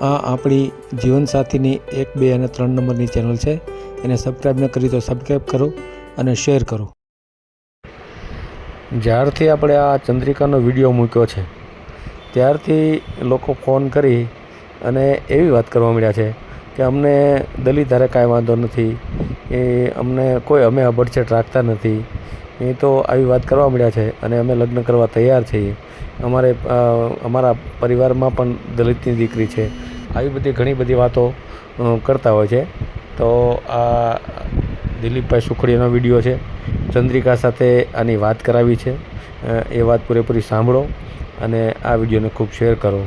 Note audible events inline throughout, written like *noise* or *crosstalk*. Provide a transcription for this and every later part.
આ આપણી જીવનસાથીની એક, બે અને ત્રણ નંબરની ચેનલ છે. એને સબસ્ક્રાઈબ ન કરી તો સબસ્ક્રાઈબ કરો અને શેર કરો. જ્યારથી આપણે આ ચંદ્રિકાનો વીડિયો મૂક્યો છે, ત્યારથી લોકો ફોન કરી અને એવી વાત કરવા મળ્યા છે કે અમને દલિત ધારે કાંઈ વાંધો નથી, એ અમને કોઈ અમે અબડછેટ રાખતા નથી એ તો આવી વાત કરવા મળ્યા છે અને અમે લગ્ન કરવા તૈયાર છીએ. અમારે અમારા પરિવારમાં પણ દલિતની દીકરી છે. આવી બધી ઘણી બધી વાતો કરતા હોય છે. તો આ દિલીપભાઈ સુખડીયાનો વીડિયો છે. ચંદ્રિકા સાથે આની વાત કરાવી છે. એ વાત પૂરેપૂરી સાંભળો અને આ વિડીયોને ખૂબ શેર કરો.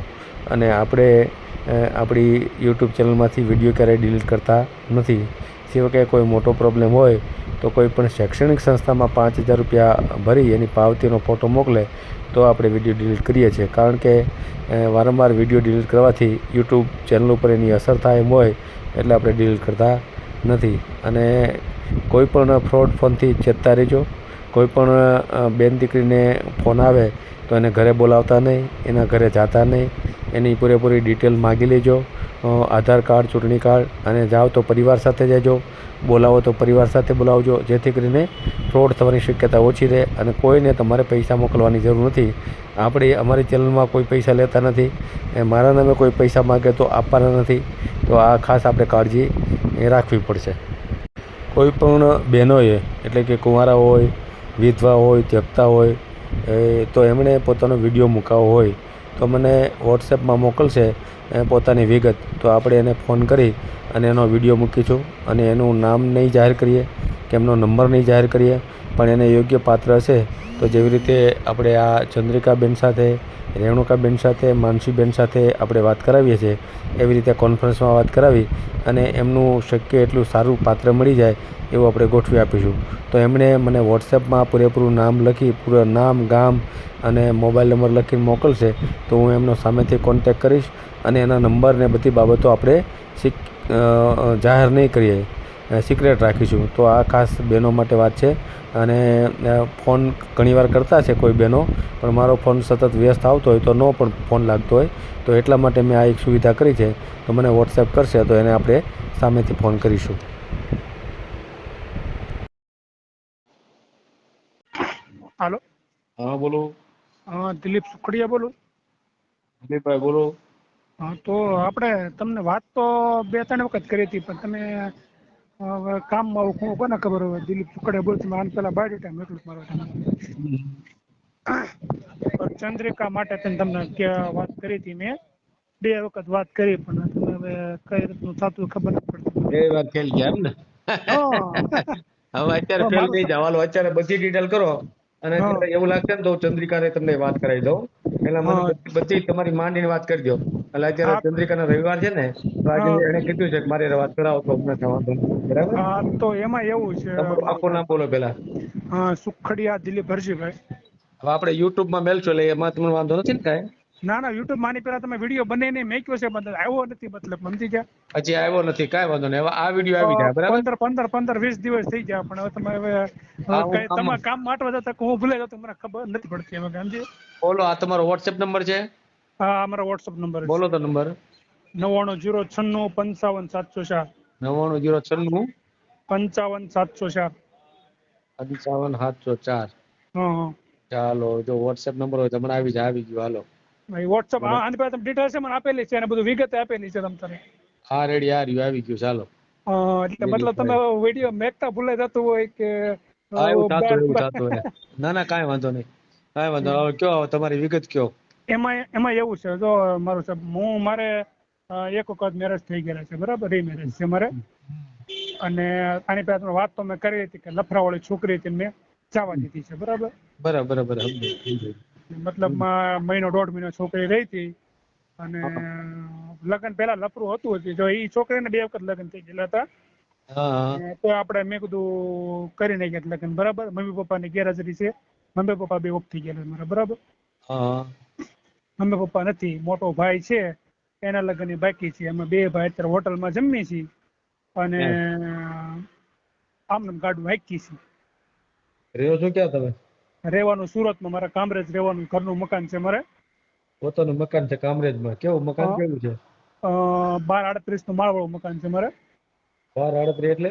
અને આપણે આપણી યુટ્યુબ ચેનલમાંથી વીડિયો ક્યારેય ડિલીટ કરતા નથી. સિવાય કે કોઈ મોટો પ્રોબ્લેમ હોય તો કોઈ પણ શૈક્ષણિક સંસ્થામાં પાંચ હજાર રૂપિયા ભરી એની પાવતીનો ફોટો મોકલે તો આપણે વીડિયો ડિલીટ કરીએ છીએ. કારણ કે વારંવાર વીડિયો ડિલીટ કરવાથી યુટ્યુબ ચેનલ ઉપર એની અસર થાય એમ હોય એટલે આપણે ડિલીટ કરતા નથી. અને કોઈ પણ ફ્રોડ ફોનથી ચેતતા રહેજો. કોઈ પણ બેન દીકરીને ફોન આવે તો એને ઘરે બોલાવતા નહીં, એના ઘરે જાતા નહીં. એની પૂરેપૂરી ડિટેલ માગી લેજો. આધાર કાર્ડ, ચૂંટણી કાર્ડ અને જાઓ તો પરિવાર સાથે જજો. બોલાવો તો પરિવાર સાથે બોલાવજો. જેથી કરીને ફ્રોડ થવાની શક્યતા ઓછી રહે અને કોઈને તમારે પૈસા મોકલવાની જરૂર નથી. આપણે અમારી ચેનલમાં કોઈ પૈસા લેતા નથી. એ મારા નામે કોઈ પૈસા માગે તો આપવાના નથી. તો આ ખાસ આપણે કાળજી રાખવી પડશે. કોઈ પણ બહેનોએ, એટલે કે કુંવારા હોય, વિધવા હોય, ત્યક્તા હોય તો એમણે પોતાનો વીડિયો મુકાવો હોય તો મને વોટ્સએપમાં મોકલશે પોતાની વિગત. તો આપણે એને ફોન કરી અને એનો વીડિયો મૂકીશું અને એનું નામ નહીં જાહેર કરીએ. કે એમનો નંબર નહીં જાહેર કરીએ, પણ એને યોગ્ય પાત્ર હશે, તો જેવી રીતે આપણે આ ચંદ્રિકાબેન સાથે, રેણુકાબેન સાથે, માનસીબેન સાથે આપણે વાત કરાવીએ છીએ, એવી રીતે કોન્ફરન્સમાં વાત કરાવી અને એમનું શક્ય એટલું સારું પાત્ર મળી જાય એવું આપણે ગોઠવી આપીશું. તો એમણે મને વોટ્સએપમાં પૂરેપૂરું નામ લખી, પૂરું નામ, ગામ અને મોબાઈલ નંબર લખીને મોકલશે, તો હું એમનો સામેથી કોન્ટેક કરીશ અને એના નંબર ને બધી બાબતો આપણે જાહેર નહીં કરીએ. સિક્રેટ રાખીશું. તો આ ખાસ બહેનો માટે વાત છે. અને ફોન ઘણીવાર કરતા છે કોઈ બહેનો પણ મારો ફોન સતત વ્યસ્ત આવતો હોય તો ન પણ ફોન લાગતો હોય. તો એટલા માટે મેં આ એક સુવિધા કરી છે. તો મને વોટ્સએપ કરશે તો એને આપણે સામેથી ફોન કરીશું. હાલો. હા બોલો. હા દિલીપ સુખડિયા બોલું. દિલીપભાઈ બોલો. હા તો આપણે તમને વાત તો બે ત્રણ વખત કરી હતી પણ તમે અ, કામમાં હું કોણ કોને ખબર હોય દિલીપ બોલું તમે આને પેલા બાય ટાઈમ એટલું જ મારો ચંદ્રિકા માટે તમને વાત કરી હતી મેં? બે વખત વાત કરી પણ તમે હવે કઈ રીતનું થતું ખબર નથી પડતી. એ વાત ફેલ ગયા એમ ને? *laughs* હવે અત્યારે ફેલ થઈ જાવ. અત્યારે બધી ડિટેલ કરો. અને એવું લાગશે ને તો ચંદ્રિકા ચંદ્રિકાને તમને વાત કરાવી દઉં. એટલે મને બધી- તમારી માંડીને વાત કરી દો એટલે અત્યારે ચંદ્રિકા ચંદ્રિકાનો રવિવાર છે ને તો આજે એને કીધું છે કે મારે વાત કરાવો તો અમને થવાનું બરાબર? હા તો એમાં એવું છે. તમારું આખું નામ બોલો પેલા હા સુખડિયા દિલીપ હરજીભાઈ હવે આપણે યુટ્યુબમાં મેલશો એટલે એમાં તમને વાંધો નથી ને કાંઈ? ના ના યુટ્યુબ માની પેલા તમે વીડિયો બનાવીને મેક્યો છે મતલબ આવ્યો નથી મતલબ સમજી ગયા? હજી આવ્યો નથી કાંઈ વાંધો નહીં. હવે આ વીડિયો આવી જાય બરાબર? પંદર પંદર પંદર વીસ દિવસ થઈ ગયા પણ હવે તમે હવે કામમાં- કામ માટવા જતા હું ભૂલાઈ જતો મને ખબર નથી પડતી હવે સમજી બોલો આ તમારો વોટ્સએપ નંબર છે? હા અમારો વોટ્સઅપ નંબર બોલો તો નંબર નવ્વાણું જીરો છન્નું પંચાવન સાતસો ચાર. નવ્વાણું જીરો છન્નું પંચાવન સાતસો ચાર. પંચાવન સાતસો ચાર. ચાલો જો વોટ્સએપ નંબર હોય તમને આવી જાય આવી ગયું હાલો. વોટ્સઅપ આની પાસે તમે ડિટેલ્સ મને આપેલી છે અને બધું વિગત આપેલી છે તમને હા રેડી આ રહ્યું આવી ગયું ચાલો. એટલે મતલબ તમે વીડિયો મેકતા ભૂલાઈ જતું હોય કે ના ના કાંઈ વાંધો નહીં. કાંઈ વાંધો હવે કયો તમારી વિગત કયો? એમાં એમાં એવું છે. જો મારું સાહેબ હું મારે એક વખત મેરેજ થઈ ગયેલા છે બરાબર? રીમેરેજ છે મારે. અને આની તમને વાત તો મેં કરી હતી કે લફરાવાળી છોકરી હતી મેં જવા દીધી છે બરાબર? બરાબર બરાબર સમજાય, સમજાય. મતલબમાં મહિનો દોઢ મહિનો છોકરી રહી હતી અને લગ્ન પહેલા લફરું હતું જ જો એ છોકરીને બે વખત લગ્ન થઈ ગયેલા હતા. તો આપણે મેં કીધું કરી નાખ્યા લગ્ન. બરાબર? મમ્મી પપ્પાની ગેરહાજરી છે. મમ્મી પપ્પા બે ઓફ થઈ ગયેલા મારા. બરાબર? હા મમ્મી પપ્પા નથી. મોટો ભાઈ છે. એના લગ્નની બાકી છે. અમે બે ભાઈ અત્યારે હોટલમાં જમીએ છીએ. અને આમને ગાડું હાકી છીએ રહ્યો છો ક્યાં તમે? રહેવાનું સુરતમાં મારા કામરેજ રહેવાનું ઘરનું મકાન છે મારે. પોતાનું મકાન છે કામરેજમાં? કેવું મકાન કેવું છે? બાર આડત્રીસનું માળવાળું મકાન છે મારે. બાર આડત્રીસ એટલે?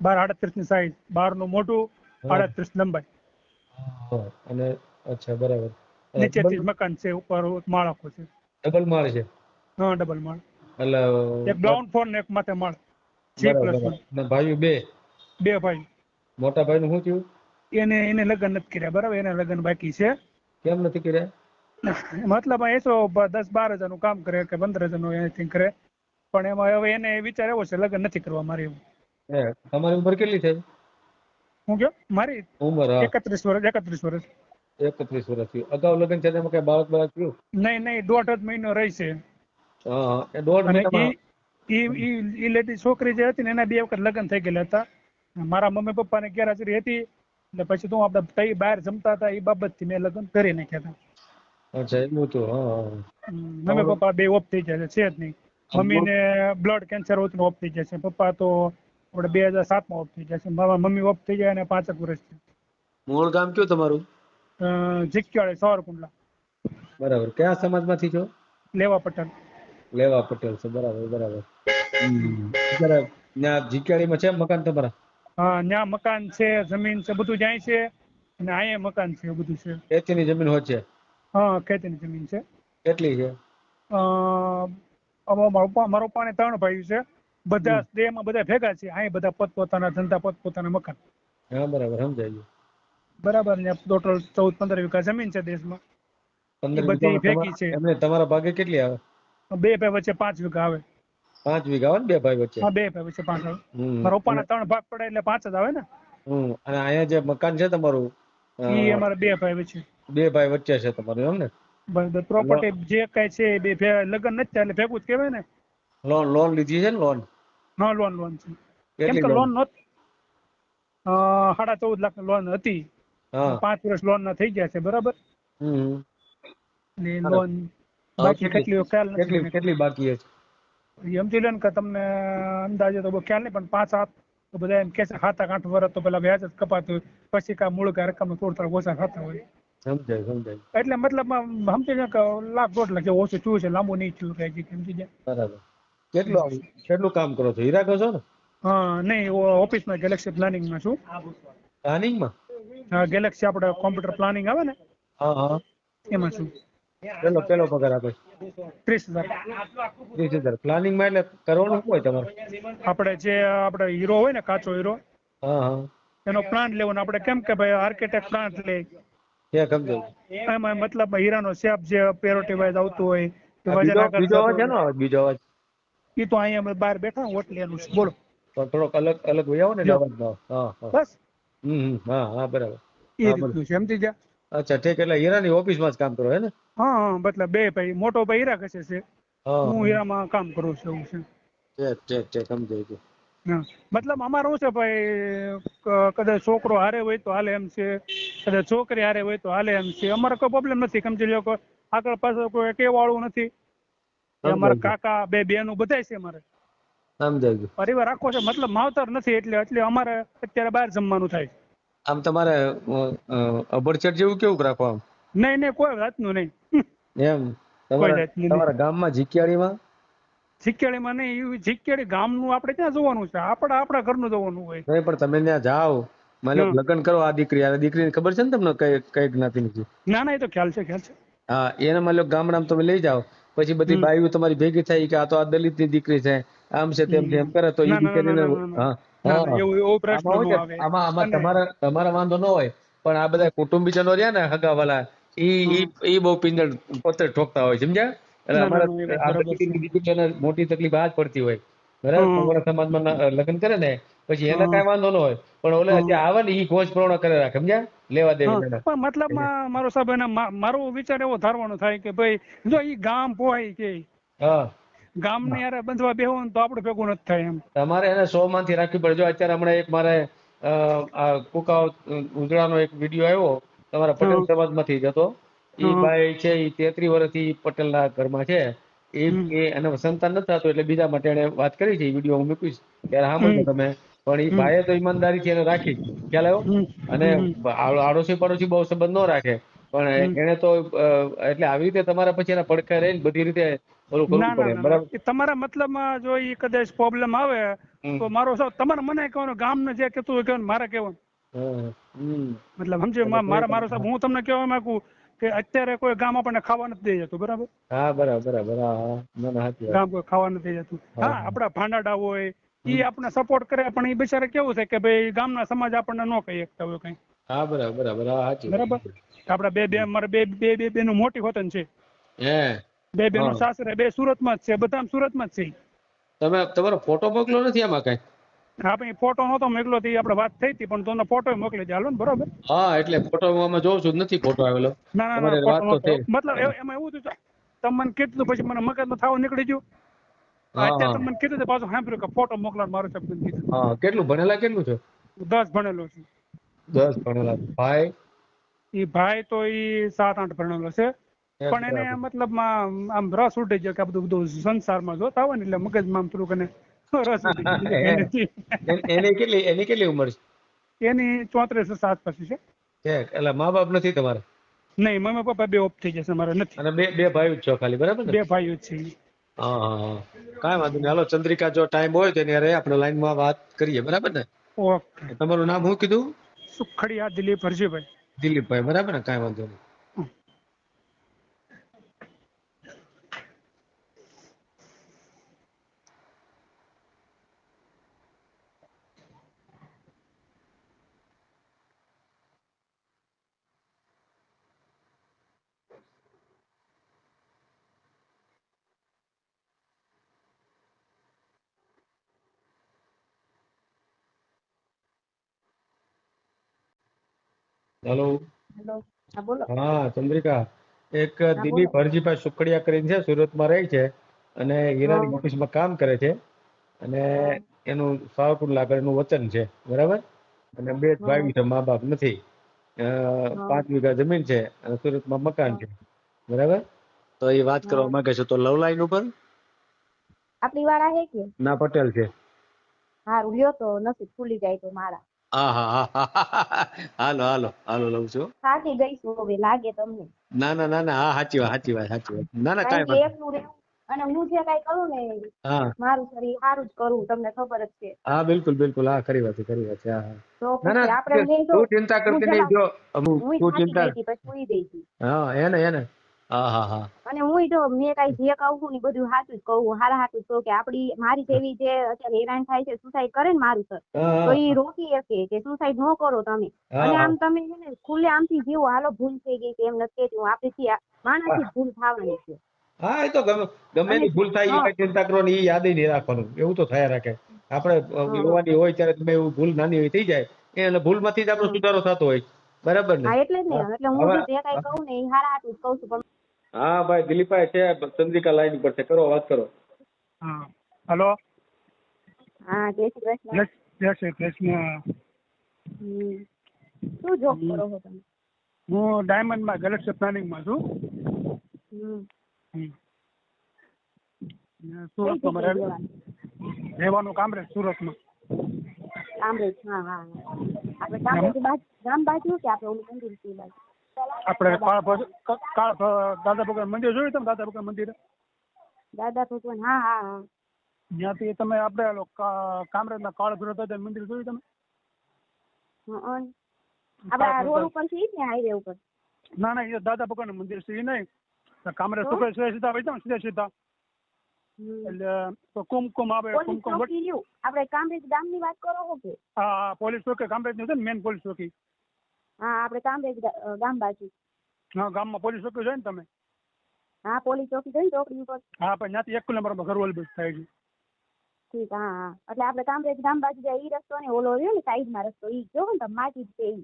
બાર આડત્રીસની સાઈઝ. બારનું મોટું આડત્રીસ લંબાઈ. અને અચ્છા બરાબર. નીચેથી મકાન છે ઉપર માળ આખો છે. ડબલ માળ છે? હા ડબલ માળ. એટલે એક ગ્રાઉન્ડ ફ્લોર ને એક માથે માળ. જી પ્લસ ભાઈઓ બે? બે ભાઈ. મોટા ભાઈ નું શું થયું? એને એને લગ્ન નથી કર્યા બરાબર? એને લગ્ન બાકી છે. કેમ નથી કર્યા? મતલબ એસો તો દસ બાર હજારનું કામ કરે કે પંદર હજારનું એનીથિંગ કરે. પણ એમાં હવે એને વિચાર એવો છે લગ્ન નથી કરવા મારે એવું. તમારી ઉંમર કેટલી થઈ? હું કયો? મારી? ઉંમર એકત્રીસ વર્ષ એકત્રીસ વર્ષ એકત્રીસ વર્ષ થયું. અગાઉ લગ્ન છે એમાં કઈ બાળક બાળક થયું? નહીં નહીં દોઢ જ મહિનો રહી છે. હા હા. એ દોઢ મહિના ઈ લેડી છોકરી જે હતી ને એના બે વખત લગ્ન થઈ ગયેલા હતા. મારા મમ્મી પપ્પાને ગેરહાજરી હતી. એટલે પછી તો આપણે તઈ બહાર જમતા હતા એ બાબતથી મેં લગ્ન કરી નાખ્યા હતા. અચ્છા એવું હતું હા મમ્મી પપ્પા બે ઓફ થઈ ગયા છે છે જ નહીં. મમ્મીને બ્લડ કેન્સર હોતું ઓફ થઈ જાય છે પપ્પા તો આપણે બે હજાર સાતમાં ઓફ થઈ ગયા છે મારા મમ્મી ઓફ થઈ જાય અને પાંચેક વર્ષ છે મૂળ ગામ કયું તમારું? જીક્યાળે સવારકુંડલા. બરાબર. કયા સમાજમાંથી છો? લેવા પટેલ. લેવા પટેલ છે. બરાબર બરાબર. જીકિયાળીમાં છે મકાન તમારા? ત્યાં મકાન છે જમીન છે બધું જાય છે. અને અહીંયા મકાન છે બધું છે. ખેતીની જમીન હોય છે? હા ખેતીની જમીન છે. કેટલી છે? મારો મારા ત્રણ ભાઈ છે. બધા દેહમાં બધા ભેગા છે. અહીં બધા પોતપોતાના ધંધા પોતપોતાના મકાન. હા બરાબર સમજાય ગયું. બરાબર ને ટોટલ ચૌદ પંદર વીઘા જમીન છે દેશમાં. બધી ભેગી છે. એમને તમારા ભાગે કેટલી આવે? બે ભાઈ વચ્ચે પાંચ વીઘા આવે. પાંચ વીઘા આવે ને બે ભાઈ વચ્ચે. હા બે ભાઈ વચ્ચે પાંચ આવે. ત્રણ ભાગ પડે એટલે પાંચ જ આવે ને. હમ. અને અહીંયા જે મકાન છે તમારું એ અમારા બે ભાઈ વચ્ચે. બે ભાઈ વચ્ચે છે તમારું એમ ને? પ્રોપર્ટી જે કઈ છે એ બે લગ્ન નથી એટલે ભેગું જ કહેવાય ને. લોન લોન લીધી છે ને લોન? હા લોન લોન છે. કેમ કે લોન? નહોત સાડા ચૌદ લાખ લોન હતી. પાંચ વર્ષ લોન ના થઈ ગયા છે બરાબર. ને લોન બાકી કેટલી- કેટલી બાકી છે સમજી લો કે તમને અંદાજે તો ખ્યાલ નહીં પણ પાંચ સાત તો બધા એમ કે છે સાત આઠ વર્ષ તો પેલા વ્યાજ જ કપાતું હોય. પછી કા મૂળ કા રકમ થોડા થોડા ઓછા ખાતા હોય. સમજાય સમજાય. એટલે મતલબ સમજી લો કે લાખ દોઢ લાખ જેવું ઓછું થયું છે લાંબુ નહીં થયું કઈ જગ્યાએ સમજી જાય બરાબર. કેટલું કેટલું કામ કરો છો? હીરા છો ને? હા નહીં ઓફિસમાં ગેલેક્સી પ્લાનિંગમાં છું. પ્લાનિંગમાં? ગેલેક્સી આપણે કોમ્પ્યુટર પ્લાનિંગ આવે ને? હા હા. એમાં છું. પેલો પેલો પગાર આપે. ત્રીસ હજાર. ત્રીસ હજાર. પ્લાનિંગમાં એટલે કરવાનું શું હોય તમારે? આપણે જે આપણે હીરો હોય ને કાચો હીરો હા હા. એનો પ્લાન્ટ લેવાનો. આપણે કેમ કે ભાઈ આર્કિટેક્ટ પ્લાન્ટ લે. છે સમજાય. એમાં મતલબ હીરાનો શેપ જે પેરોટી વાઇઝ આવતું હોય કે બીજો અવાજ એનો અવાજ બીજો અવાજ. એ તો અહીંયા અમે બહાર બેઠા હું એનું બોલો. પણ થોડોક અલગ અલગ આવો ને અવાજ ના. હા હા. બસ. હમ. હા હા બરાબર. એ. રીતનું છે સમજી ગયા? અચ્છા ઠીક. એટલે હીરાની ઓફિસમાં જ કામ કરો હે ને? હા મતલબ બે ભાઈ મોટો ભાઈ હીરા કસે છે. હું હીરામાં કામ કરું છું એવું છે. ઠીક ઠીક ઠીક ગયું. મતલબ અમારે શું છે ભાઈ કદાચ છોકરો હારે હોય તો હાલે એમ છે કદાચ છોકરી હારે હોય તો હાલે એમ છે. અમારે કોઈ પ્રોબ્લેમ નથી સમજી લો આગળ પાછળ કોઈ કેવાળું નથી. અમારા કાકા બે બેનું બધાય છે અમારે. ગયું. પરિવાર આખો છે મતલબ માવતર નથી એટલે એટલે અમારે અત્યારે બહાર જમવાનું થાય આમ તમારે અ, અ, જેવું કેવું રાખો આમ? નહીં નહીં કોઈ વાતનું નહીં. એમ? તમારા ગામમાં જીક્યાળીમાં? સિક્કેડીમાં નહીં સિક્કેડી ગામનું આપણે ક્યાં જોવાનું છે? આપણે આપણા ઘરનું જોવાનું હોય. નહીં પણ તમે ત્યાં જાઓ. માની લગ્ન કરો આ દીકરી આ દીકરીને ખબર છે ને તમને કઈ કઈ જ્ઞાતિની છે? ના ના એ તો ખ્યાલ છે ખ્યાલ છે. હા એને માની લો ગામડામાં તમે લઈ જાઓ. પછી બધી બાયુ બાઈઓ તમારી ભેગી થાય કે આ તો આ દલિતની દીકરી છે આમ છે તેમ છે એમ કરે તો એ દીકરીને. હા. આમાં આમાં આમાં તમારા તમારા વાંધો ન હોય પણ આ બધા કુટુંબીજનો રહ્યા ને હગાવાલા ઈ ઈ બહુ પિંજર પોતે ઠોકતા હોય સમજ્યા? એટલે અમારા મોટી તકલીફ આ જ પડતી હોય. બરાબર. સમાજમાં લગ્ન કરે ને પછી એને કઈ વાંધો ન હોય. પણ ઓલે જે આવે ને ઈ ઘોષ પૂર્ણ કરે રાખે સમજ્યા? લેવા દેવી પણ મતલબ મારો સાહેબ એને મારો વિચાર એવો ધારવાનો થાય કે ભાઈ જો ઈ ગામ પોહાય કે હા. ગામની યારે બંધવા બેહો તો આપણે ભેગું નથી થાય એમ. તમારે એને સો માંથી રાખવી પડે. જો અત્યારે હમણાં એક મારે આ કુકાવ ઉજળાનો એક વીડિયો આવ્યો તમારા પટેલ. સમાજમાંથી જ હતો. એ ભાઈ છે એ તેત્રી વર્ષથી પટેલના ઘરમાં છે. એ. એ એને સંતાન નથી થતું એટલે બીજા માટે એને વાત કરી છે ઈ વીડિયો હું મૂકીશ. ત્યારે સાંભળજો. તમે. પણ એ ભાઈએ તો ઈમાનદારીથી એને રાખી. ખ્યાલ આવ્યો? અને આડોશી પડોશી બહુ સંબંધ ન રાખે. પણ એને તો એટલે આવી રીતે તમારા પછી એના પડખે રહીને બધી રીતે ઓલું કરવું પડે બરાબર? એ તમારા મતલબમાં જો એ કદાચ પ્રોબ્લેમ આવે તો મારો તમારે મને કહેવાનું ગામને જે કહેતું હોય કહેવાનું મારે કહેવાનું. મતલબ સમજે મારા મારો સાહેબ હું તમને કહેવા માંગુ કે અત્યારે કોઈ ગામ આપણને ખાવા નથી દઈ જતું બરાબર? હા બરાબર બરાબર હા હા. ના ના સાચી ગામ કોઈ ખાવા નથી દઈ જતું. હા. આપડા ભાંડાડા હોય એ આપણને સપોર્ટ કરે પણ એ બિચારા કેવું છે કે ભાઈ ગામના સમાજ આપણને ન કહી શકતા હોય કઈ. હા બરાબર બરાબર હા સાચી. બરાબર? આપડા બે બે મારા બે બે બે બેનું મોટી હોતન છે. હે? બે બે નું સાસરે બે સુરતમાં જ છે બધા સુરત સુરતમાં જ છે તમે તમારો ફોટો મોકલો નથી આમાં કઈ? હા ભાઈ ફોટો નહોતો મોકલો તે આપણે વાત થઈ હતી પણ તમને ફોટો મોકલી દે. હાલો ને બરોબર? હા એટલે ફોટો હું જોઉં છું નથી ફોટો આવેલો. ના ના વાત તો થઈ. મતલબ એમાં એવું હતું તમને મને કીધું પછી મને મગજમાં થાવ નીકળી ગયું. અત્યારે તમને કીધું તો પાછું સાંભળ્યું કે ફોટો મોકલાવ મારો શબ્દ કીધું હા કેટલું ભણેલા કેટલું છે? દસ ભણેલો છું. દસ ભણેલા. ભાઈ? એ ભાઈ તો એ સાત આઠ ભણેલો છે. પણ એને મતલબ આમ રસ ઉઠી ગયો કે આ બધું બધું સંસારમાં જોતા હોય ને એટલે મગજમાં આમ થોડુંક એને એન- એની કેટલી એની કેટલી ઉંમર એની ચોત્રીસ સાત પછી છે. છે એટલે મા બાપ નથી તમારા? નહીં મમ્મી પપ્પા બે ઓફ થઈ જશે મારે નથી. અને બે બે ભાઈ જ છો ખાલી બરાબર બે ભાઈઓ જ છે. હા કાંઈ વાંધો નહીં. હાલો ચંદ્રિકા જો ટાઈમ હોય તો ત્યારે આપણે લાઈનમાં વાત કરીએ બરાબર ને? ઓકે. તમારું નામ શું કીધું? સુખડિયા દિલીપ હરજીભાઈ દિલીપભાઈ બરાબર ને? કાંઈ વાંધો નહીં. હેલો. હા ચંદ્રિકા. એક દિલીપ હરજીભાઈ સુખડિયા કરીને છે સુરતમાં રહે છે અને હીરાની ઓફિસમાં કામ કરે છે અને એનું સાવરકુંડ લાગણનું વચન છે બરાબર? અને બે જ ભાઈ છે મા બાપ નથી. પાંચ વીઘા જમીન છે અને સુરતમાં મકાન છે બરાબર? તો એ વાત કરવા માંગે છે તો લવ લાઈન ઉપર? આપણી વાળા હે કે? ના પટેલ છે. હા લ્યો તો નસીબ ખુલી જાય તો મારા. હા હા હા હાલો હાલો હાલો લઉં છું. થાકી ગઈ છું હવે લાગે તમને. ના ના ના ના હા સાચી વાત સાચી વાત સાચી વાત. ના ના કારણ કાંઈ વાંધો એકલું રહેવું અને હું જે કઈ કરું ને નહીં. હા. મારું શરીર સારું જ કરું તમને ખબર જ છે. હા બિલકુલ બિલકુલ હા ખરી વાત છે ખરી વાત છે હા હા. તો ના પછી ના આપણે તું ચિંતા કરતી નહીં જો હું હું તું થાકી ચિંતા ગઈ હતી પછી સુઈ ગઈ હતી. હા એને એને. અને હું જો મેં કઈ જે કહું છું ને બધું સાચું જ કહું હારા સાચું જ કહું કે આપડી મારી જેવી જે અત્યારે હેરાન થાય છે સુસાઇડ કરે ને મારું સર તો એ રોકી શકે કે સુસાઇડ ન કરો તમે. અને આમ તમે છે ને ખુલ્લે આમથી જીવો હાલો ભૂલ થઈ ગઈ છે એમ નથી કહેતી હું આપણીથી આ માણસથી ભૂલ થવાની છે. હા એ તો ગમે ગમે ની ભૂલ થાય એ ચિંતા કરવાની એ યાદ નહીં રાખવાનું. એવું તો થયા રાખે. આપણે યુવાની હોય ત્યારે તમે એવું ભૂલ નાની હોય થઈ જાય. એટલે ભૂલમાંથી જ આપણો સુધારો થતો હોય. બરાબર ને? હા એટલે જ ને. એટલે હું જે કઈ કહું ને એ હારા હાટું જ કહું છું. હા ભાઈ દિલીપભાઈ છે ચંદ્રિકા લાઈન ઉપર છે. કરો વાત કરો. હા હલો. હા જય શ્રી કૃષ્ણ. જય શ્રી કૃષ્ણ. હમ. શું જોબ કરો છો તમે? હું ડાયમંડમાં ગેલેક્સી પ્લાનિંગમાં છું. સુરતમાં રહેવાનું? કામ રહે સુરતમાં. કામ હા હા હા. આપણે ગામ બાજુ કે આપણે ઓલું મંદિર બાજુ? આપણે કાળ દાદા ભગવાન મંદિર જોયું તમે દાદા ભગવાન મંદિર? દાદા ભગવાન હા હા હા. ત્યાંથી તમે આપણે કામરેજના કાળ ભૈરવ દાદા મંદિર જોયું તમે? હં. રોડ ઉપર છે ને હાઈવે ઉપર? ના ના એ દાદા ભગવાન મંદિર છે એ નહીં. કામરેજ? સુખે સીધા હોય જાઓ સીધા સીધા. એટલે કુમકુમ આવે કુમકુમ આપણે કામરેજ ગામની વાત કરો કે? હા પોલીસ ચોકી કામરેજની છે મેન પોલીસ ચોકી. હા આપણે કામરેજ ગામ બાજુ. હા ગામમાં પોલીસ ચોકી જોઈ ને તમે? હા પોલીસ ચોકી જોઈ ચોકડી ઉપર. હા પણ ત્યાંથી એક કિલોમીટરમાં ઘરવાલ બસ થાય છે. ઠીક હા હા. એટલે આપણે કામરેજ ગામ બાજુ જાય ઈ રસ્તો ને ઓલો રહ્યો ને સાઈડમાં રસ્તો ઈ જો ને તમે માટી છે ઈ.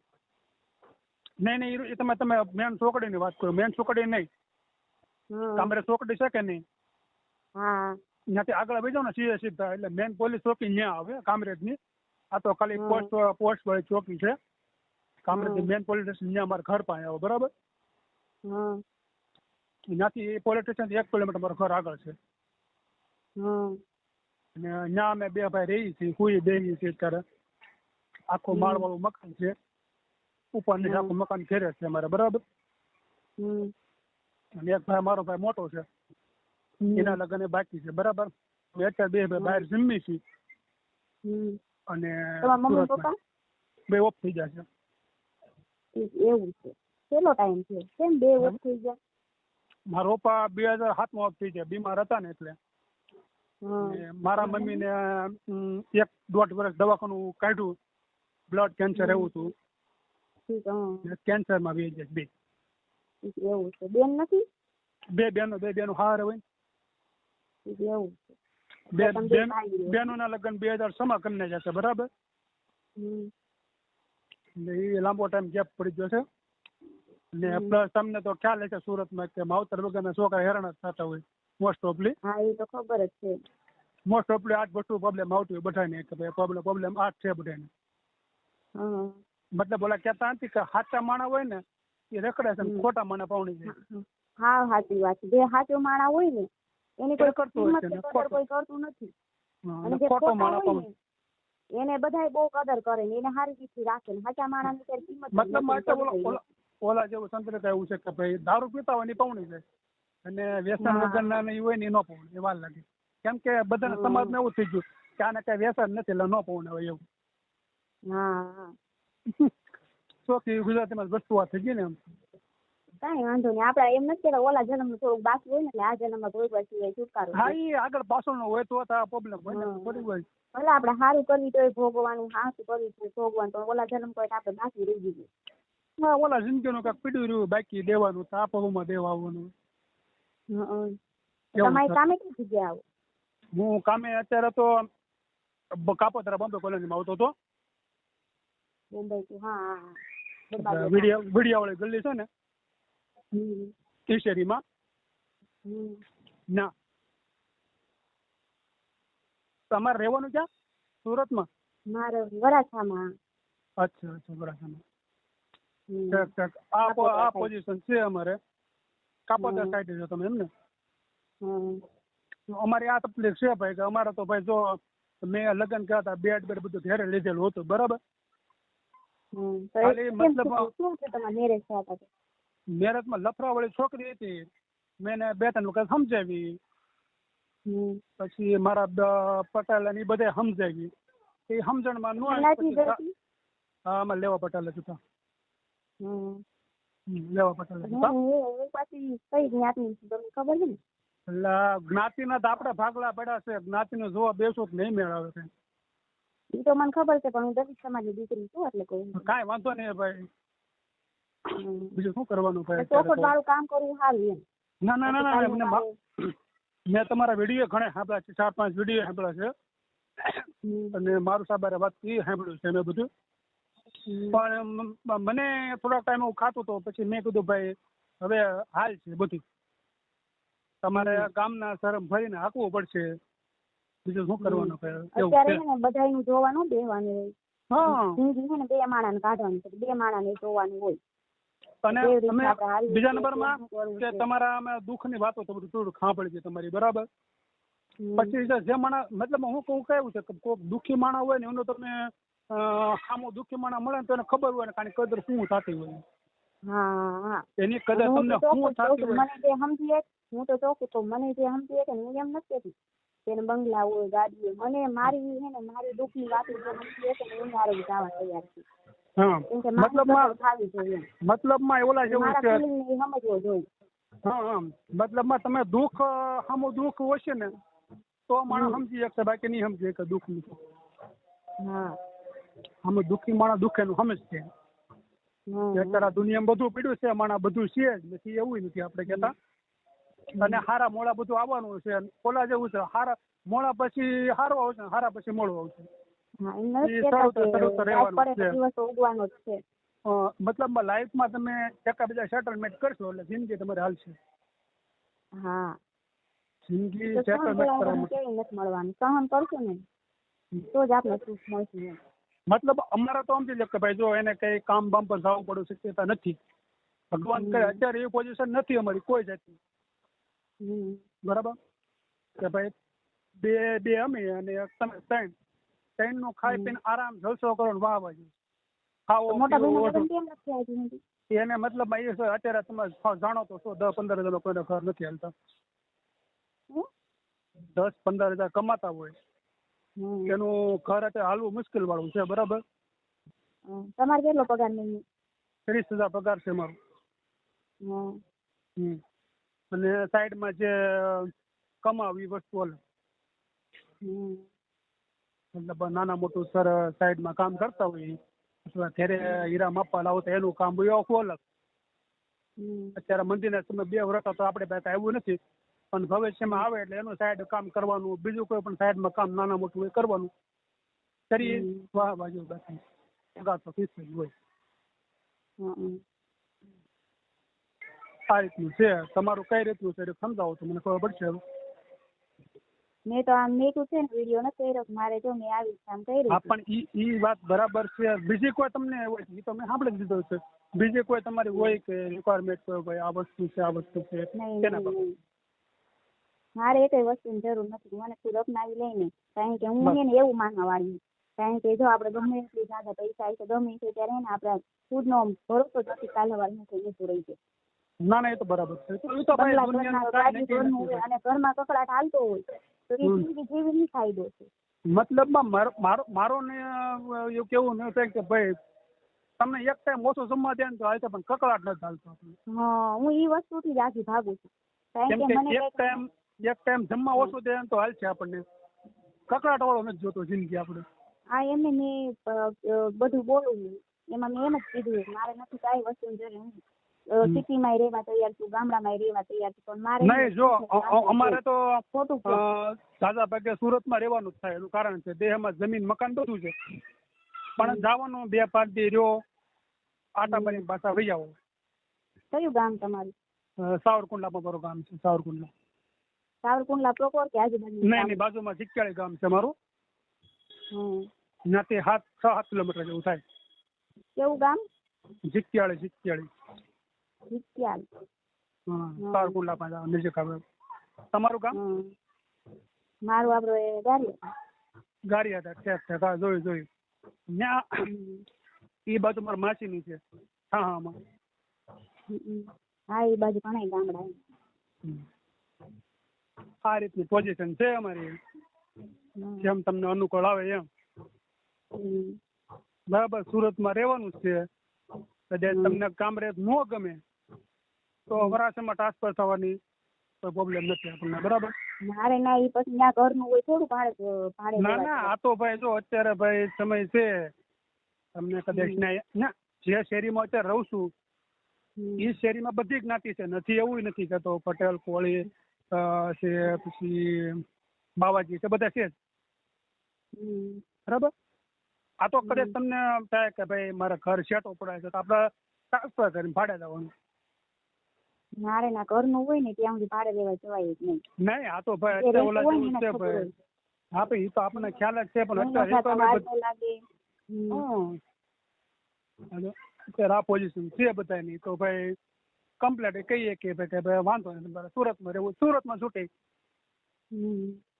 નહીં નહીં એ તમે તમે મેન ચોકડીની વાત કરો. મેન ચોકડી નહીં. કામરેજ ચોકડી છે કે નહીં? હા. ત્યાંથી આગળ વહી જાવ ને સીધે સીધા. એટલે મેન પોલીસ ચોકી ત્યાં આવે કામરેજની. આ તો ખાલી. પોસ્ટ પોસ્ટ ચોકી છે. કામરેજની હમ. મેન પોલીસ સ્ટેશન અહીંયા અમારા ઘર પાસે આવે બરાબર? હં. એ પોલીસ સ્ટેશન એક કિલોમીટર મારું ઘર આગળ છે. અને અહીંયા અમે બે ભાઈ રહી છીએ કોઈ બેહીએ છીએ અત્યારે. આખો માળ વાળું મકાન છે. ઉપર નીચે આખું મકાન ઘેરે છે અમારે બરાબર. અને એક ભાઈ મારો ભાઈ મોટો છે. એના લગ્ન બાકી છે બરાબર? બે અત્યારે બે ભાઈ બહાર જમી છીએ. અને બે ઓફ થઈ જશે એવું છે. પેલો ટાઈમ છે કેમ બે વર્ષ થઈ ગયા? મારા પપ્પા બે હજાર સાતમાં થઈ ગયા. બીમાર હતા ને એટલે. મારા મમ્મી ને એક દોઢ વર્ષ દવાખાનું કાઢ્યું. બ્લડ કેન્સર એવું હતું. કેન્સરમાં વી ગયા બે. એવું છે. બેન નથી? બે બેનો બે બેનો હાર હોય ને. એવું છે. બે બેનો. બેનોના લગ્ન બે હજાર સમા કરીને જશે બરાબર. એટલે એ લાંબો ટાઈમ ગેપ પડી ગયો છે. ને પ્લસ તમને તો ખ્યાલ હશે સુરતમાં કે માવતર વગરના છોકરા હેરાન જ થતા હોય મોસ્ટ ઓફલી હા એ તો ખબર જ છે. મોસ્ટ ઓફલી આજ વસ્તુ પ્રોબ્લેમ આવતી હોય બધાને કે ભાઈ પ્રોબ્લેમ પ્રોબ્લેમ આ જ છે બધાને. મતલબ ઓલા કહેતા નથી કે સાચા માણા હોય ને એ રખડે છે ને ખોટા માણા પાવણી છે. હા સાચી વાત છે. જે સાચો માણા હોય ને એની કોઈ કરતું હોય કિંમત છે કે ને કદર ખોટું. કોઈ કરતું નથી. અને અને જે ખોટો માણા હોય એને બધાય બહુ કદર કરે ને એને સારી રીતે રાખે ને સાચા માણાની ત્યારે કિંમત મતલબ માટે ઓલા જેવું સંતરે એવું છે કે ભાઈ દારૂ પીતા હોય ને પૌણી છે. અને વ્યસન. વગરના ને હોય ને ન પાવણી એ વાર લાગે. કેમ કે બધા સમાજ ને એવું થઈ ગયું કે આને કઈ વ્યસન નથી એટલે ન પાવણે હોય એવું. હા *laughs* શું કે ગુજરાતીમાં વસ્તુ આ થઈ ગઈ ને એમ કાંઈ વાંધો નહીં. આપણે એમ નથી કહેતા ઓલા જન્મનું થોડુંક બાકી હોય ને એટલે આ જન્મમાં કોઈ વાર સિવાય છુટકારો હા એ આગળ પાછળનો હોય તો આ પ્રોબ્લેમ હોય. થોડી હોય ભલે આપણે સારું કરવી તોય ભોગવાનું હાસું કરવી તો ભોગવાનું પણ ઓલા જન્મ કોઈ આપણે બાકી રહી ગયું. હા, ઓલા જિંદગીનું કાંઈક પીડ્યું રહ્યું બાકી દેવાનું તો આપવામાં દેવા આવવાનું. તમારી કામે કઈ જગ્યાએ આવો? હું કામે અત્યારે તો કાપોતરા બોમ્બે કોલેજમાં આવતો હતો. બોમ્બે હા. વિડિયા વાળી ગલ્લી છે ને. એ શેરીમાં. ના. તમારે રહેવાનું ક્યાં? સુરતમાં? મારે વરાછામાં. અચ્છા અચ્છા ઠીક આ આ. પોઝિશન છે અમારે. કાપોદ્રા. સાઈડ છો તમે એમ ને. અમારી આ તકલીફ છે ભાઈ કે અમારે તો ભાઈ જો મેં લગ્ન કર્યા હતા બેડ બેડ બધું ઘરે લીધેલું હતું બરાબર? ખાલી મતલબ- મેરેજમાં લફરાવાળી છોકરી હતી. મેં એને બે ત્રણ વખત સમજાવી. પછી મારા પટેલ અને એ બધે સમજાવી. એ સમજણમાં ન? હા આમાં લેવા પટેલ જ હતા લેવા પટેલ જ હું હતા હું હું પાછી કઈ જ્ઞાતિની તમને ખબર છે ને? એટલે જ્ઞાતિના તો આપડા ભાગલા પડ્યા છે. જ્ઞાતિનો જોવા બેસો તો નહીં મેળવે છે. એ તો મને ખબર છે પણ હું દલિત સમાજની દીકરી છું એટલે કોઈ કાંઈ વાંધો નહીં ભાઈ. બીજું શું કરવાનું ભાઈ તો? વાળું કામ કરવું સારું એમ ના ના ના ના એમને મેં તમારા વીડિયો ઘણે સાંભળ્યા છે ચાર પાંચ વીડિયો સાંભળ્યા છે અને મારું સાહેબ વાત એ સાંભળ્યું છે મેં બધું પણ મને થોડા ટાઈમ એવું ખાતો તો પછી મેં કીધું ભાઈ હવે હાલ છે બધું તમારે ગામના શરમ ભરીને હાકવું પડશે બીજું શું કરવાનું અત્યારે છે ને બધાયનું જોવાનું બેવાનું હા બે છે ને કાઢવાની બે માણાને જોવાનું હોય અને અમે બીજા નંબરમાં કે તમારા અમે દુઃખની વાતો તો બધું થોડું સાંભળી છે તમારી બરાબર? પછી જે- માણસ મતલબ હું કહું કેવું છે કે કોઈક દુઃખી માણસ હોય ને એનો તમે સામો દુઃખી માણસ મળે ને તો એને ખબર હોય ને કાંઈ કદર શું થતી હોય. એની કદર તમને શું થતી હોય. મને જે સમજી હું તો ચોખ્ખું તો મને જે સમજી કે હું એમ નથી કહેતી તેને એને બંગલા હોય ગાડી હોય. મને મારી હે ને મારી દુઃખની વાતો જે સમજી એક હું હારે જવા તૈયાર છું. કે મારી મતલબમાં. મતલબમાં ઓલા જેવું છે ને સમજવો જોઈએ. હા મતલબમાં તમે દુઃખ સામું દુઃખ હશે ને તો માણસ. સમજી શકશે બાકી નહીં સમજી શકે દુઃખનું હા. આમાં દુઃખી માણસ દુઃખેનું સમજશે. હમ. કે અત્યારે દુનિયામાં બધું પીડ્યું છે માણસ બધું છે જ નથી એવું નથી આપણે કેતા અને હારા મોડા બધું આવવાનું છે ઓલા જેવું છે હારા મોડા પછી હારો આવશે હારા પછી મોડું આવશે. હા એમ નથી. દિવસ ઉગવાનો જ છે. અ, લાઈફમાં તમે એકાબીજા સેટલમેન્ટ કરશો એટલે જિંદગી તમારે હાલશે. હા. જિંદગી સેટલમેન્ટ કેવી નથી મળવાનું? સહન કરશો ને તો જ આપણે સુખ મળશે મતલબ અમારે તો સમજી લો કે ભાઈ જો એને કઈ કામ બામ પર જવું પડે શક્યતા નથી. ભગવાન કરે અત્યારે એ પોઝિશન નથી અમારી કોઈ જાતની. હમ. બરાબર? કે ભાઈ બે બે અમે અને તમે ત્રણ. ત્રણનું ખાઈ. પીને આરામ જલસો કરો વાહ વાહ ખાવો? એને મતલબ અત્યારે તમે જાણો તો શું દસ પંદર હજાર કોઈને ઘર નથી હાલતા. દસ પંદર હજાર કમાતા હોય. એનું ઘર અત્યારે હાલવું મુશ્કેલ વાળું છે બરાબર? તમારે કેટલો પગાર નહીં ત્રીસ હજાર પગાર છે મારો. અને સાઈડમાં જે કમાવી વસ્તુ અલગ. મતલબ નાના મોટું સર સાઈડમાં કામ કરતા હોય અથવા ઘરે હીરા માપવા તો એનું કામ હોય આખું અલગ. અત્યારે મંદિરના સમય બે વર્ષ તો આપણે પાસે આવ્યું નથી. પણ ભવિષ્યમાં આવે એટલે એનું સાઈડ કામ કરવાનું બીજું કોઈ પણ સાઈડમાં કામ નાના મોટું હોય કરવાનું. કરીએ. વાહ બાજુ બાકી તો ફિક્સ જ હોય. હમ. આ રીતનું છે. તમારું કઈ રીતનું છે? સમજાવો તો મને ખબર પડશે હવે. મેં તો આમ મેં છે ને વીડિયો નથી કર્યો મારે જો મેં આવી આમ કર્યું હા પણ ઈ ઈ વાત બરાબર છે. બીજી કોઈ તમને હોય ઈ તો મેં સાંભળી દીધો છે. બીજી કોઈ તમારી હોય કે રિક્વાયરમેન્ટ હોય ભાઈ આ વસ્તુ છે આ વસ્તુ છે તેના નહીં મારે એ કઈ વસ્તુની જરૂર નથી. મને તું અપનાવી લઈને કારણ કે હું એને એવું માનવા વાળી. કારણ કે જો આપણે ગમે એટલી જ્યાદા પૈસા છે ગમે તે ત્યારે ને આપણે ખુદનો ભરોસો નથી કાલે વાળી નથી જતું રહી છે ના ના એ તો બરાબર છે. તો એ તો ભાઈ અને ઘરમાં કકડાટ હાલતો હોય તો એ. જિંદગી જેવી નહીં ફાયદો છે. મતલબમાં મારો મારો ને એવું કેવું ન થાય કે ભાઈ તમને એક ટાઈમ ઓછો જમવા દે ને તો હાલશે પણ કકડાટ નથી હાલતો હા હું એ વસ્તુથી જ આખી ભાગું છું. કારણ કે મને એક ટાઈમ એક ટાઈમ જમવા ઓછો દે ને તો હાલશે આપણને. કકડાટ વાળો નથી જોતો જિંદગી આપણે. હા એમને મેં બધું બોલું. એમાં મેં એમ જ કીધું મારે નથી કાંઈ વસ્તુ જરૂર. સિટીમાં રહેવા તૈયાર છું ગામડામાં રહેવા તૈયાર છું પણ મારે નહીં જો અમારે તો ખોટું દાદા ભાગે સુરતમાં રહેવાનું જ થાય એનું કારણ છે દેહમાં જમીન મકાન બધું છે. પણ જવાનું બે પાંચ દી રહ્યો આટા મારીને પાછા વહી આવો કયું ગામ તમારું? સાવરકુંડલામાં મારું ગામ છે સાવરકુંડલા. સાવરકુંડલા પ્રોપર કે આજુબાજુ નહીં નહીં બાજુમાં સિક્યાળી ગામ છે મારું. હમ. ત્યાંથી સાત છ સાત કિલોમીટર જેવું થાય. કેવું ગામ? સિક્યાળી સિક્યાળી વિખ્યાલ હા પાડા પાસે નજીક તમારું કામ મારું આપણું એ ગાડી ગાડી હતા ઠેક ઠેક હા જોયું જોયું. ત્યાં એ બાજુ મારા માસીની છે હા હા માં હા એ બાજુ ઘણા ગામડા આ રીતની પોઝિશન છે અમારી. જેમ તમને અનુકૂળ આવે એમ. બરાબર સુરતમાં રહેવાનું જ છે. કદાચ. તમને કામરેજ ન ગમે તો વરાછામાં ટ્રાન્સફર થવાની કોઈ પ્રોબ્લેમ નથી આપણને બરાબર? મારે ના એ પછી ત્યાં ઘરનું હોય થોડું ભાડે ભાડે ના ના આ તો ભાઈ જો અત્યારે ભાઈ સમય છે. તમને કદાચ. ના જે શેરીમાં અત્યારે રહું છું. એ શેરીમાં બધી જ્ઞાતિ છે. નથી એવું નથી કે તો પટેલ કોળી છે પછી બાવાજી છે બધા છે. બરાબર? આ તો કદાચ તમને થાય કે ભાઈ મારા ઘર શેટો પડાય છે તો આપણે ટ્રાન્સફર કરીને ભાડે જવાનું. મારે ના ઘરનું હોય ને ત્યાં સુધી ભાડે દેવા જવાય જ નહીં. નહીં આ તો ભાઈ અત્યારે ઓલા જેવું છે ભાઈ. હા ભાઈ એ તો આપણને ખ્યાલ જ છે પણ અત્યારે તો લાગે. હમ. અત્યારે આ પોઝિશન છે બધાની તો ભાઈ કમ્પ્લેટ કહીએ કે ભાઈ કે ભાઈ વાંધો નહીં સુરત સુરતમાં રહેવું સુરતમાં છૂટે.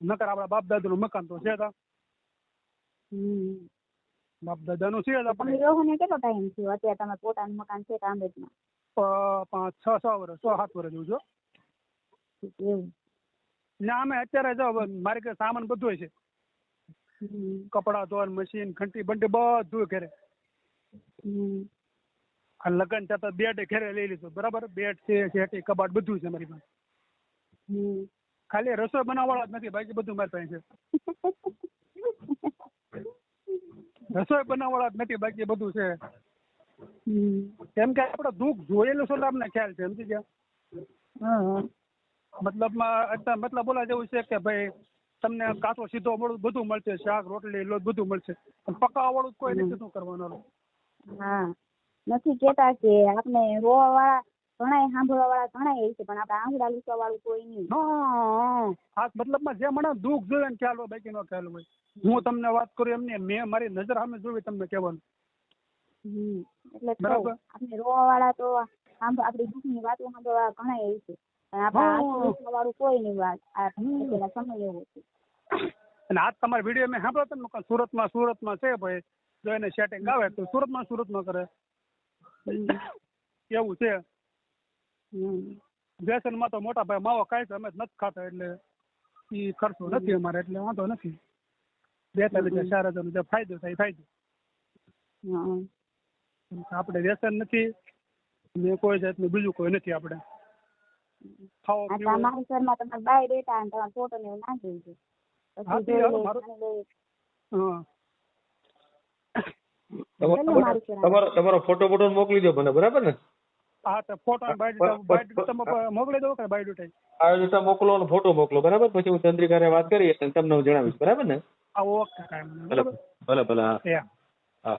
નકર આપડા બાપ દાદાનું મકાન તો છે તા. બાપ દાદાનું છે જ તમે રહો ને કેટલો ટાઈમ થયો? અત્યારે તમે પોતાનું મકાન છે કામરેજમાં પ- પાંચ છ છ વર્ષ છ સાત વર્ષ જેવું છે. ને અમે અત્યારે જો મારી સામાન બધું છે. કપડા કપડાં મશીન ઘંટી બંટી બધું ઘરે. લગ્ન થતા બેડ ઘરે લઈ લીધું બરાબર? બેડ છે શેટી કબાટ બધું છે મારી પાસે. ખાલી રસોઈ બનાવવાળા જ નથી બાકી બધું મારી પાસે છે. *laughs* રસોઈ બનાવવાળા જ નથી બાકી બધું છે. કેમ કે આપણે દુઃખ જોયેલું છે એટલે ખ્યાલ છે સમજી ગયા? મતલબ મતલબ બોલા જેવું છે કે ભાઈ તમને કાચો સીધો મળું બધું મળશે શાક રોટલી લોટ બધું મળશે. પણ પકાવવા વાળું કોઈ નથી શું કરવાનું હા. નથી કેતા કે આપણે રોવા વાળા ઘણા સાંભળવા વાળા ઘણા એ છે પણ આપણે આંગળા લૂસવા વાળું કોઈ નહીં. હા મતલબ જે મને દુઃખ જોયું ને ખ્યાલ હોય બાકી નો ખ્યાલ હોય. હું તમને વાત કરું એમને મેં મારી નજર સામે જોવી તમને કહેવાનું. હમ. એટલે. આપણે રોવા વાળા તો સાંભ- આપણી દુઃખની વાતો સાંભળવા ઘણા એ છે. વાળું કોઈ નહીં વાત આ પેલા સમય એવો છે. અને આજ તમારા વીડિયો મેં સાંભળ્યો હતો કે સુરતમાં સુરતમાં છે ભાઈ જો એને સેટિંગ આવે તો સુરતમાં સુરતમાં કરે. હમ. એવું છે. હમ. વ્યસનમાં તો મોટા ભાઈ માવો ખાય છે અમે જ નથી ખાતા એટલે એ ખર્ચો નથી અમારે એટલે વાંધો નથી. બે ત્રણ ચાર હજાર ફાયદો થાય ફાયદો. આપણે વ્યસન નથી ને કોઈ જાતનું બીજું કોઈ નથી આપણે. ખાવો ઘરમાં તમારે બાય ડેટા અને તમારા ફોટો ને એવું નાખી હા. હા. તમારો તમારો ફોટો બોટો મોકલી દો મને બરાબર ને? હા તો ફોટો અને બાયોડેટા બાયોડેટા તમે મોકલી દો કે બાયોડેટા આ ડેટા મોકલો અને ફોટો મોકલો બરાબર? પછી હું ચંદ્રિકાને વાત કરી તમને હું જણાવીશ બરાબર ને? ઓકે નહીં. ભલે બરાબર? ભલે ભલે હા. હા.